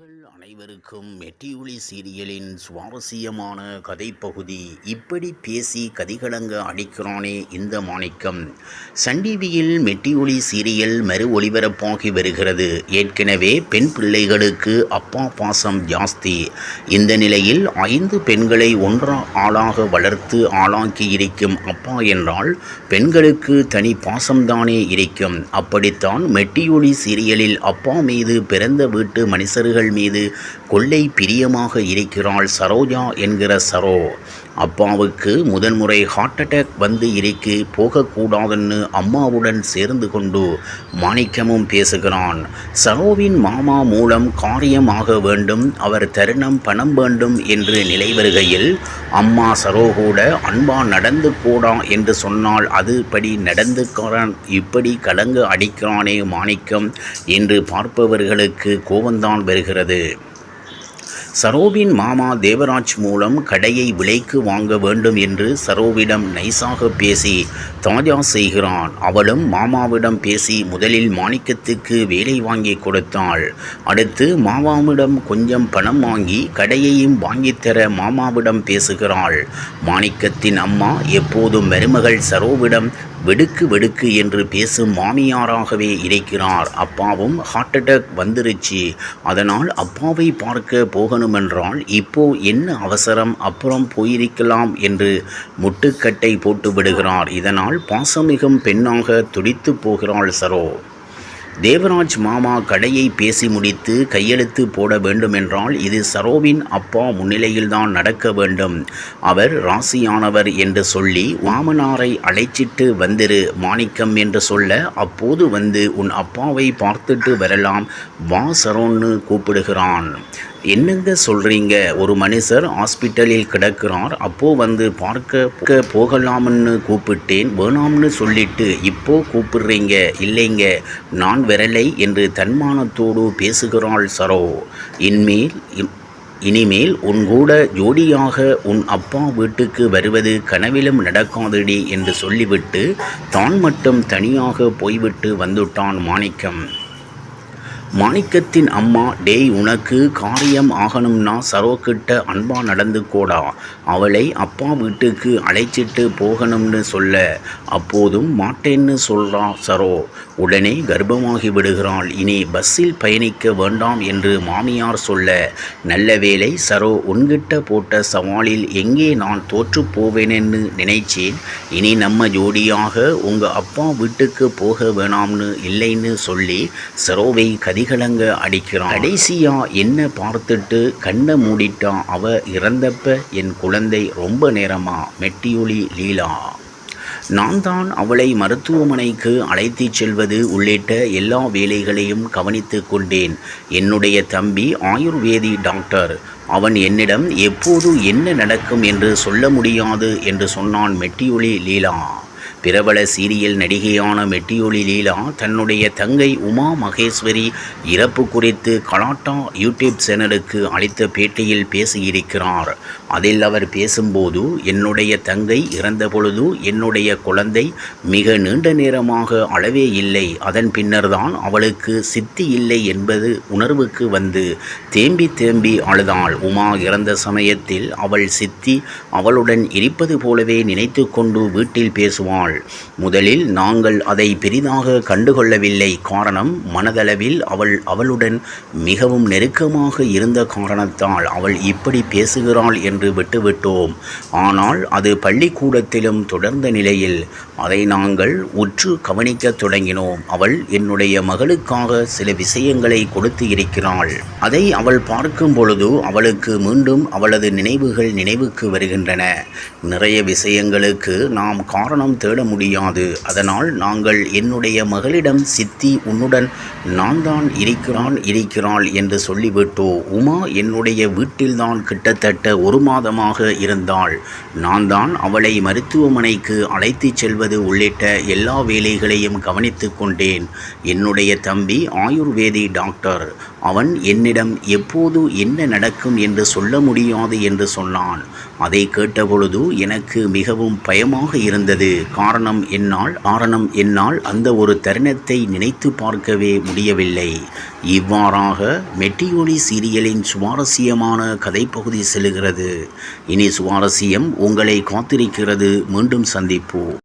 உங்கள் அனைவருக்கும் மெட்டியுளி சீரியலின் சுவாரஸ்யமான கதைப்பகுதி இப்படி பேசி கதிகலங்க அடிக்கிறானே இந்த மாணிக்கம். சன் டிவியில் மெட்டியொலி சீரியல் மறு ஒளிபரப்பாகி வருகிறது. ஏற்கனவே பெண் பிள்ளைகளுக்கு அப்பா பாசம் ஜாஸ்தி. இந்த நிலையில் ஐந்து பெண்களை ஒன்றா ஆளாக வளர்த்து ஆளாக்கி இருக்கும் அப்பா என்றால் பெண்களுக்கு தனி பாசம்தானே இருக்கும். அப்படித்தான் மெட்டியொலி சீரியலில் அப்பா மீது பிறந்த வீட்டு மனுஷர்கள் மீது கொள்ளை பிரியமாக இருக்கிறாள் சரோஜா என்கிற சரோ அப்பாவுக்கு முதன்முறை ஹார்ட் அட்டாக் வந்து இருக்கு போகக்கூடாதுன்னு அம்மாவுடன் சேர்ந்து கொண்டு மாணிக்கமும் பேசுகிறான். சரோவின் மாமா மூலம் காரியமாக வேண்டும் அவர் தருணம் பணம் வேண்டும் என்று நிலை வருகையில் அம்மா சரோ கூட அன்பா நடந்து போடா என்று சொன்னால் அது படி நடந்துக்கிறான் இப்படி கலங்க அடிக்கிறானே மாணிக்கம் என்று பார்ப்பவர்களுக்கு கோபந்தான் வருகிறது. சரோவின் மாமா தேவராஜ் மூலம் கடையை விலைக்கு வாங்க வேண்டும் என்று சரோவிடம் நைசாக பேசி தாஜா செய்கிறான். அவளும் மாமாவிடம் பேசி முதலில் மாணிக்கத்துக்கு வேலை வாங்கி கொடுத்தாள். அடுத்து மாமாவிடம் கொஞ்சம் பணம் வாங்கி கடையையும் வாங்கித்தர மாமாவிடம் பேசுகிறாள். மாணிக்கத்தின் அம்மா எப்போதும் மருமகள் சரோவிடம் வெடுக்கு வெடுக்கு என்று பேசும் மாமியாராகவே இருக்கிறார். அப்பாவும் ஹார்ட் அட்டாக் வந்துருச்சு. அதனால் அப்பாவை பார்க்க போகணுமென்றால் இப்போ என்ன அவசரம்? அப்புறம் போயிருக்கலாம் என்று முட்டுக்கட்டை போட்டு விடுகிறார். இதனால் பாசமிகும் பெண்ணாக துடித்து போகிறாள் சரோ. தேவராஜ் மாமா கடையை பேசி முடித்து கையெழுத்து போட வேண்டுமென்றால் இது சரோவின் அப்பா முன்னிலையில்தான் நடக்க வேண்டும். அவர் ராசியானவர் என்று சொல்லி வாமனாரை அழைச்சிட்டு வந்திரு மாணிக்கம் என்று சொல்ல அப்போது வந்து உன் அப்பாவை பார்த்துட்டு வரலாம். வா சரோன்னு கூப்பிடுகிறான். என்னங்க சொல்கிறீங்க ஒரு மனுஷர் ஹாஸ்பிட்டலில் கிடக்கிறார். அப்போது வந்து பார்க்க போகலாம்னு கூப்பிட்டேன். வேணாம்னு சொல்லிட்டு இப்போ கூப்பிடுறீங்க? இல்லைங்க. நான் விரலை என்று தன்மானத்தோடு பேசுகிறாள் சரோ. இன்மேல் இனிமேல் உன் கூட ஜோடியாக உன் அப்பா வீட்டுக்கு வருவது கனவிலும் நடக்காதடி என்று சொல்லிவிட்டு தான் மட்டும் தனியாக போய்விட்டு வந்துட்டான் மாணிக்கம். மாணிக்கத்தின் அம்மா டேய் உனக்கு காரியம் ஆகணும்னா சரோக்கிட்ட அன்பா நடந்து கூடா அவளை அப்பா வீட்டுக்கு அழைச்சிட்டு போகணும்னு சொல்ல. அப்போதும் மாட்டேன்னு சொல்றா சரோ. உடனே கர்ப்பமாகி விடுகிறாள். இனி பஸ்ஸில் பயணிக்க வேண்டாம் என்று மாமியார் சொல்ல. நல்ல வேலை சரோ உன்கிட்ட போட்ட சவாலில் எங்கே நான் தோற்று போவேனென்னு நினைச்சேன். இனி நம்ம ஜோடியாக உங்கள் அப்பா வீட்டுக்கு போக வேணாம்னு இல்லைன்னு சொல்லி சரோவை கதிகலங்க அடிக்கிறான். கடைசியா என்ன பார்த்துட்டு கண்ணை மூடிட்டா அவ இறந்தப்ப என் குழந்தை ரொம்ப நேரமா மெட்டியொலி லீலா. நான் தான் அவளை மருத்துவமனைக்கு அழைத்துச் செல்வது உள்ளிட்ட எல்லா வேலைகளையும் கவனித்து கொண்டேன். என்னுடைய தம்பி ஆயுர்வேதி டாக்டர். அவன் என்னிடம் எப்போது என்ன நடக்கும் என்று சொல்ல முடியாது என்று சொன்னான் மெட்டியொலி லீலா. பிரபல சீரியல் நடிகையான மெட்டியொலி லீலா தன்னுடைய தங்கை உமா மகேஸ்வரி இறப்பு குறித்து கலாட்டா யூடியூப் சேனலுக்கு அளித்த பேட்டியில் பேசியிருக்கிறார். அதில் அவர் பேசும்போது என்னுடைய தங்கை இறந்த பொழுது என்னுடைய குழந்தை மிக நீண்ட நேரமாக அளவே இல்லை. அதன் பின்னர்தான் அவளுக்கு சித்தி இல்லை என்பது உணர்வுக்கு வந்து தேம்பி தேம்பி அழுதாள். உமா இறந்த சமயத்தில் அவள் சித்தி அவளுடன் இருப்பது போலவே நினைத்து கொண்டு வீட்டில் பேசுவாள். முதலில் நாங்கள் அதை பெரிதாக கண்டுகொள்ளவில்லை. காரணம் மனதளவில் அவள் அவளுடன் மிகவும் நெருக்கமாக இருந்த காரணத்தால் அவள் இப்படி பேசுகிறாள் என்று விட்டுவிட்டோம். ஆனால் அது பள்ளிக்கூடத்திலும் தொடர்ந்த நிலையில் அதை நாங்கள் உற்று கவனிக்கத் தொடங்கினோம். அவள் என்னுடைய மகளுக்காக சில விஷயங்களை கொடுத்து இருக்கிறாள். அதை அவள் பார்க்கும் பொழுது அவளுக்கு மீண்டும் அவளது நினைவுகள் நினைவுக்கு வருகின்றன. நிறைய விஷயங்களுக்கு நாம் காரணம் தேட முடியாது. அதனால் நாங்கள் என்னுடைய மகளிடம் சித்தி உன்னுடன் நான் தான் இருக்கிறான் இருக்கிறாள் என்று சொல்லிவிட்டோ. உமா என்னுடைய வீட்டில்தான் கிட்டத்தட்ட ஒரு மாதமாக இருந்தாள். நான் தான் அவளை மருத்துவமனைக்கு அழைத்துச் செல்வது உள்ளிட்ட எல்லா வேலைகளையும் கவனித்து கொண்டேன். என்னுடைய தம்பி ஆயுர்வேதி டாக்டர். அவன் என்னிடம் எப்போது என்ன நடக்கும் என்று சொல்ல முடியாது என்று சொன்னான். அதை கேட்டபொழுது எனக்கு மிகவும் பயமாக இருந்தது. காரணம் என்னால் காரணம் என்னால் அந்த ஒரு தருணத்தை நினைத்து பார்க்கவே முடியவில்லை. இவ்வாறாக மெட்டியொலி சீரியலின் சுவாரஸ்யமான கதைப்பகுதி செல்கிறது. இனி சுவாரஸ்யம் உங்களை காத்திருக்கிறது. மீண்டும் சந்திப்போம்.